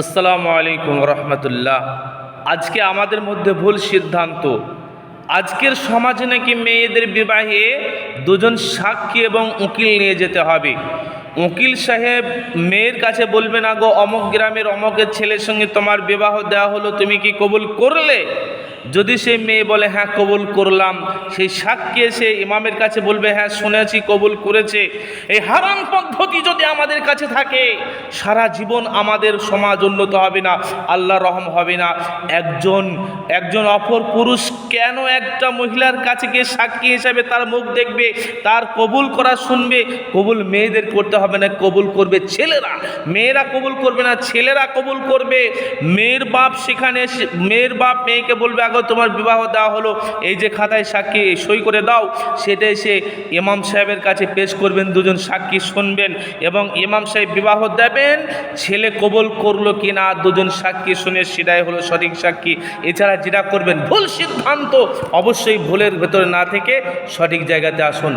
আসসালামু আলাইকুম রহমতুল্লাহ। আজকে আমাদের মধ্যে ভুল সিদ্ধান্ত। আজকের সমাজে নাকি মেয়েদের বিবাহে দুজন সাক্ষী এবং উকিল নিয়ে যেতে হবে। উকিল সাহেব, মেয়ের কাছে বলবে, না গো, অমক গ্রামের অমকের ছেলের সঙ্গে তোমার বিবাহ দেওয়া হলো, তুমি কি কবুল করলে? যদি সেই মেয়ে বলে হ্যাঁ কবুল করলাম। সেই সাক্ষী সে ইমামের কাছে বলবে হ্যাঁ শুনেছি, কবুল করেছে। এই হারাম পদ্ধতি যদি আমাদের কাছে থাকে, সারা জীবন আমাদের সমাজ উন্নত হবে না আল্লাহ রহম হবে না। একজন একজন অপর পুরুষ কেন একটা মহিলার কাছে গিয়ে সাক্ষী হিসাবে তার মুখ দেখবে, তার কবুল করা শুনবে? কবুল মেয়েদের করতে হবে না, কবুল করবে ছেলেরা। মেয়েরা কবুল করবে না, ছেলেরা কবুল করবে। মেয়ের বাপ সেখানে মেয়ের বাপ মেয়েকে বলবে, আগে, তোমার বিবাহ দেওয়া হলো। এই যে খাতায় সাক্ষী, সই করে দাও। সেটা এসে ইমাম সাহেবের কাছে পেশ করবেন, দুজন সাক্ষী শুনবেন এবং ইমাম সাহেব বিবাহ দেবেন। ছেলে কবুল করল কি না দুজন সাক্ষী শুনে সেটাই হলো সঠিক সাক্ষী। এছাড়া যেটা করবেন, ভুল সিদ্ধান্ত। অবশ্যই ভুলের ভেতরে না থেকে সঠিক জায়গাতে আসুন।